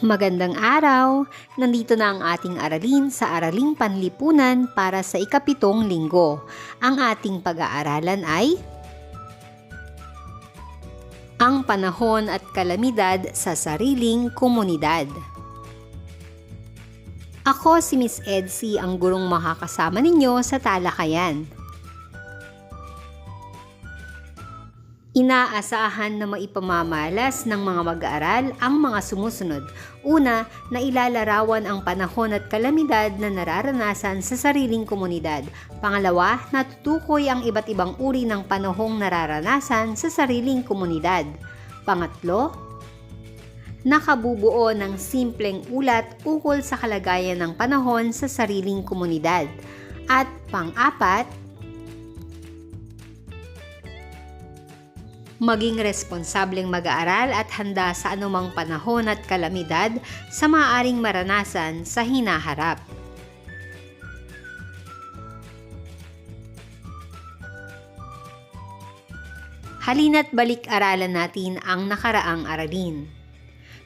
Magandang araw! Nandito na ang ating aralin sa Araling Panlipunan para sa ikapitong linggo. Ang ating pag-aaralan ay Ang panahon at kalamidad sa sariling komunidad. Ako si Miss Edsy ang gurong makakasama ninyo sa talakayan. Inaasahan na maipamamalas ng mga mag-aaral ang mga sumusunod. Una, na ilalarawan ang panahon at kalamidad na nararanasan sa sariling komunidad. Pangalawa, natutukoy ang iba't ibang uri ng panahong nararanasan sa sariling komunidad. Pangatlo, nakabubuo ng simpleng ulat ukol sa kalagayan ng panahon sa sariling komunidad. At pang-apat, maging responsableng mag-aaral at handa sa anumang panahon at kalamidad sa maaaring maranasan sa hinaharap. Halina't balik-aralan natin ang nakaraang aralin.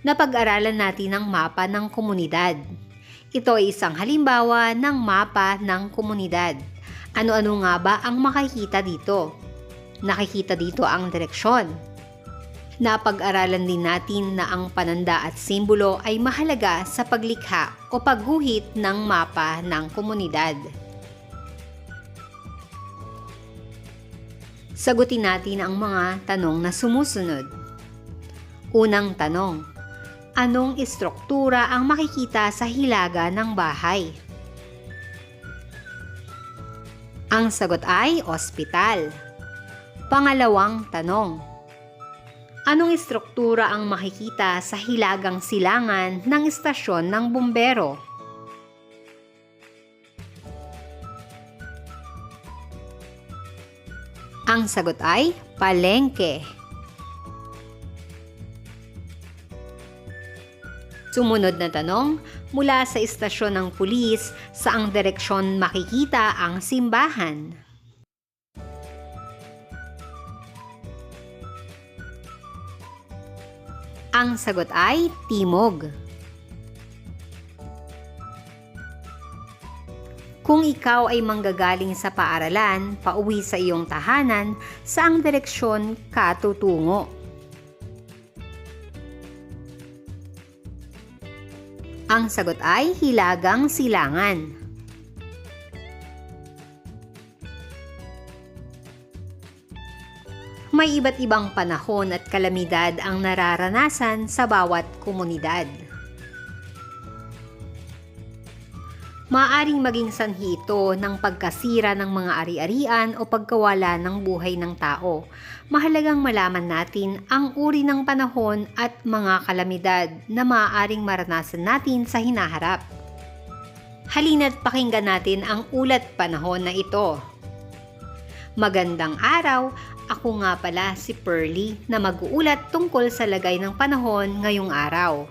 Napag-aralan natin ang mapa ng komunidad. Ito ay isang halimbawa ng mapa ng komunidad. Ano-ano nga ba ang makikita dito? Nakikita dito ang direksyon. Napag-aralan din natin na ang pananda at simbolo ay mahalaga sa paglikha o pagguhit ng mapa ng komunidad. Sagutin natin ang mga tanong na sumusunod. Unang tanong, anong istruktura ang makikita sa hilaga ng bahay? Ang sagot ay ospital. Pangalawang tanong. Anong istruktura ang makikita sa hilagang silangan ng istasyon ng bumbero? Ang sagot ay palengke. Sumunod na tanong, mula sa istasyon ng pulis, saang direksyon makikita ang simbahan? Ang sagot ay timog. Kung ikaw ay manggagaling sa paaralan, pauwi sa iyong tahanan, saang direksyon ka tutungo? Ang sagot ay hilagang silangan. May iba't ibang panahon at kalamidad ang nararanasan sa bawat komunidad. Maaring maging sanhi ito ng pagkasira ng mga ari-arian o pagkawala ng buhay ng tao. Mahalagang malaman natin ang uri ng panahon at mga kalamidad na maaaring maranasan natin sa hinaharap. Halina't pakinggan natin ang ulat panahon na ito. Magandang araw! Ako nga pala si Pearly na mag-uulat tungkol sa lagay ng panahon ngayong araw.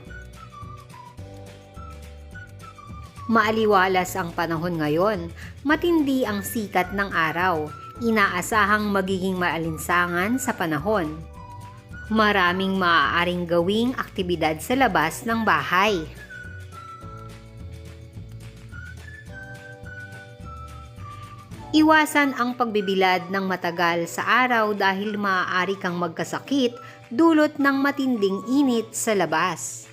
Maaliwalas ang panahon ngayon. Matindi ang sikat ng araw. Inaasahang magiging maalinsangan sa panahon. Maraming maaaring gawing aktibidad sa labas ng bahay. Iwasan ang pagbibilad ng matagal sa araw dahil maaari kang magkasakit dulot ng matinding init sa labas.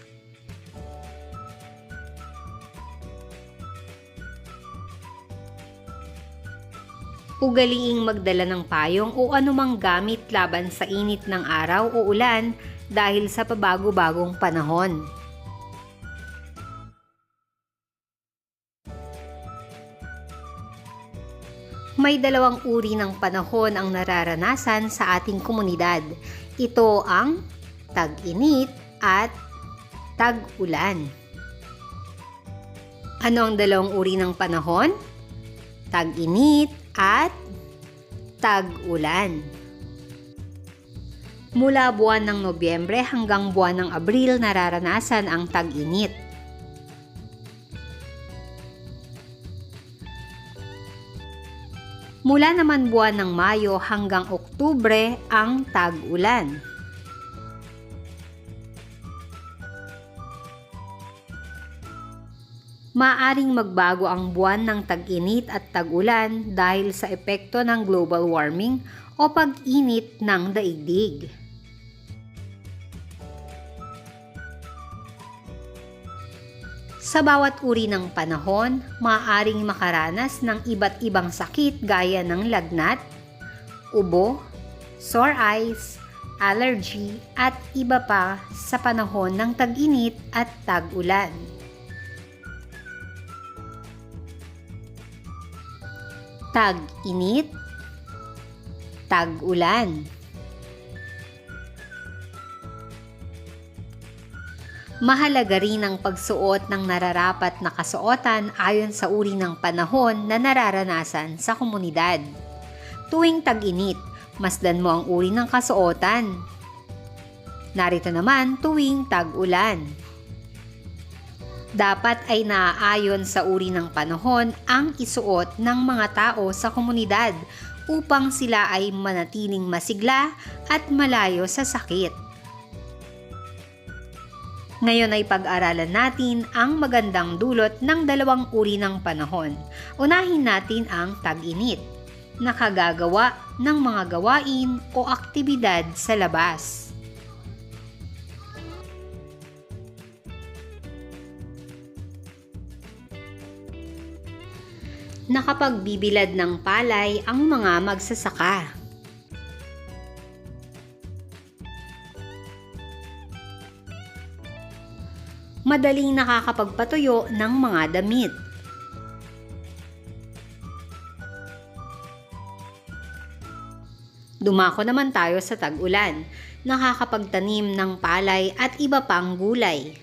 Ugaliing magdala ng payong o anumang gamit laban sa init ng araw o ulan dahil sa pabago-bagong panahon. May dalawang uri ng panahon ang nararanasan sa ating komunidad. Ito ang tag-init at tag-ulan. Ano ang dalawang uri ng panahon? Tag-init at tag-ulan. Mula buwan ng Nobyembre hanggang buwan ng Abril nararanasan ang tag-init. Mula naman buwan ng Mayo hanggang Oktubre ang tag-ulan. Maaring magbago ang buwan ng tag-init at tag-ulan dahil sa epekto ng global warming o pag-init ng daigdig. Sa bawat uri ng panahon, maaaring makaranas ng iba't ibang sakit gaya ng lagnat, ubo, sore eyes, allergy at iba pa sa panahon ng tag-init at tag-ulan. Tag-init, tag-ulan. Mahalaga rin ang pagsuot ng nararapat na kasuotan ayon sa uri ng panahon na nararanasan sa komunidad. Tuwing tag-init, masdan mo ang uri ng kasuotan. Narito naman tuwing tag-ulan. Dapat ay naaayon sa uri ng panahon ang isuot ng mga tao sa komunidad upang sila ay manatiling masigla at malayo sa sakit. Ngayon ay pag-aralan natin ang magandang dulot ng dalawang uri ng panahon. Unahin natin ang tag-init, nakagagawa ng mga gawain o aktibidad sa labas. Nakapagbibilad ng palay ang mga magsasaka. Madaling nakakapagpatuyo ng mga damit. Dumako naman tayo sa tag-ulan, nakakapagtanim ng palay at iba pang gulay.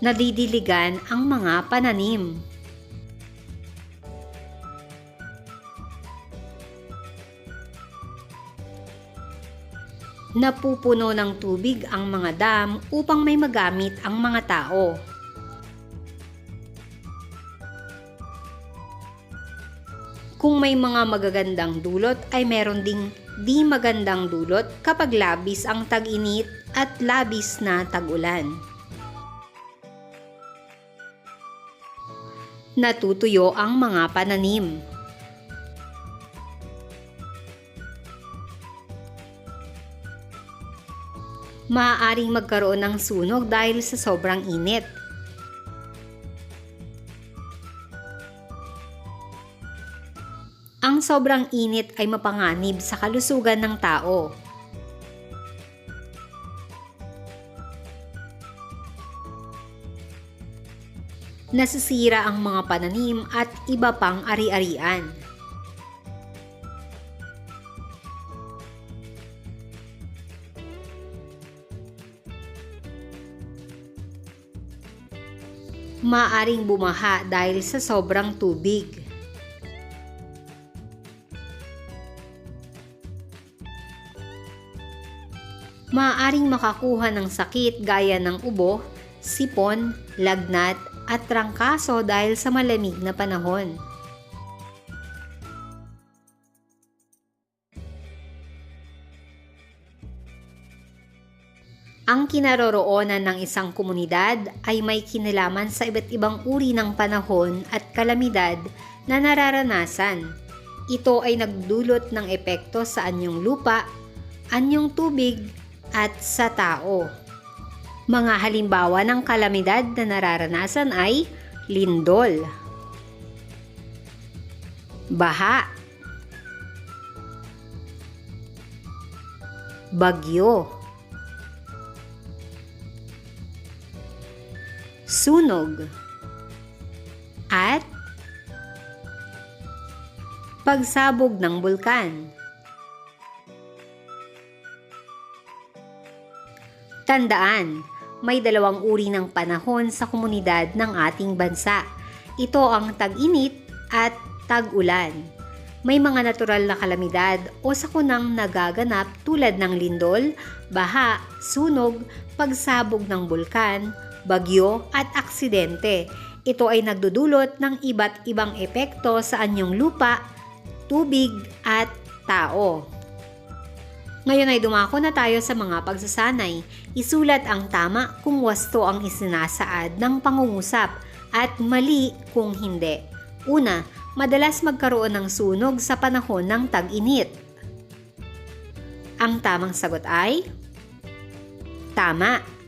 Nadidiligan ang mga pananim. Napupuno ng tubig ang mga dam upang may magamit ang mga tao. Kung may mga magagandang dulot ay meron ding di magandang dulot kapag labis ang tag-init at labis na tag-ulan. Natutuyo ang mga pananim. Maaaring magkaroon ng sunog dahil sa sobrang init. Ang sobrang init ay mapanganib sa kalusugan ng tao. Nasisira ang mga pananim at iba pang ari-arian. Maaring bumaha dahil sa sobrang tubig. Maaring makakuha ng sakit gaya ng ubo, sipon, lagnat at trangkaso dahil sa malamig na panahon. Ang kinaroroonan ng isang komunidad ay may kinalaman sa iba't ibang uri ng panahon at kalamidad na nararanasan. Ito ay nagdulot ng epekto sa anyong lupa, anyong tubig, at sa tao. Mga halimbawa ng kalamidad na nararanasan ay lindol, baha, bagyo, sunog, at pagsabog ng bulkan. Tandaan, may dalawang uri ng panahon sa komunidad ng ating bansa. Ito ang tag-init at tag-ulan. May mga natural na kalamidad o sakunang nagaganap tulad ng lindol, baha, sunog, pagsabog ng bulkan, bagyo at aksidente. Ito ay nagdudulot ng iba't ibang epekto sa anyong lupa, tubig at tao. Ngayon ay dumako na tayo sa mga pagsasanay. Isulat ang tama kung wasto ang isinasaad ng pangungusap at mali kung hindi. Una, madalas magkaroon ng sunog sa panahon ng tag-init. Ang tamang sagot ay Tama.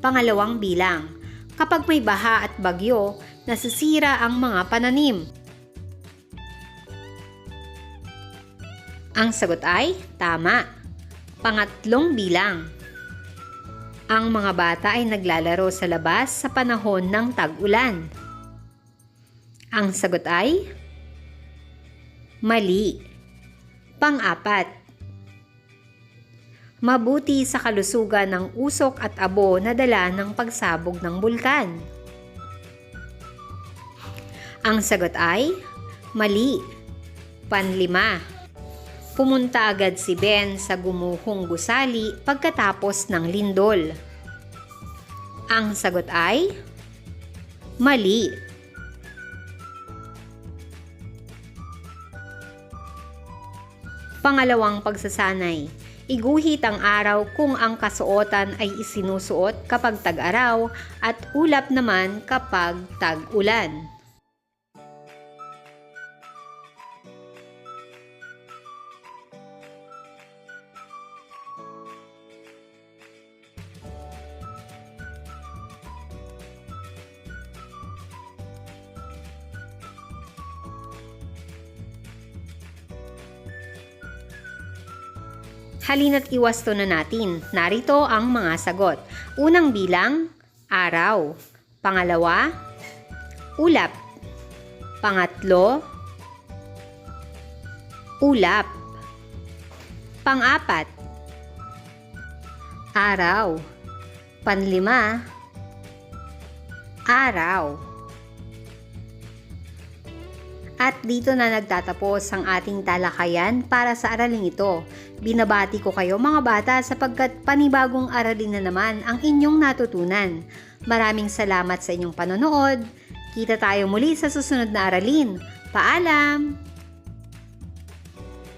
Pangalawang bilang. Kapag may baha at bagyo, nasisira ang mga pananim. Ang sagot ay tama. Pangatlong bilang. Ang mga bata ay naglalaro sa labas sa panahon ng tag-ulan. Ang sagot ay mali. Pang-apat. Mabuti sa kalusugan ng usok at abo na dala ng pagsabog ng bulkan. Ang sagot ay mali. Panlima. Pumunta agad si Ben sa gumuhong gusali pagkatapos ng lindol. Ang sagot ay mali. Pangalawang pagsasanay. Iguhit ang araw kung ang kasuotan ay isinusuot kapag tag-araw at ulap naman kapag tag-ulan. Halina't iwasto na natin. Narito ang mga sagot. Unang bilang, araw. Pangalawa, ulap. Pangatlo, ulap. Pangapat, araw. Panlima, araw. At dito na nagtatapos ang ating talakayan para sa araling ito. Binabati ko kayo mga bata sapagkat panibagong aralin na naman ang inyong natutunan. Maraming salamat sa inyong panonood. Kita tayo muli sa susunod na aralin. Paalam!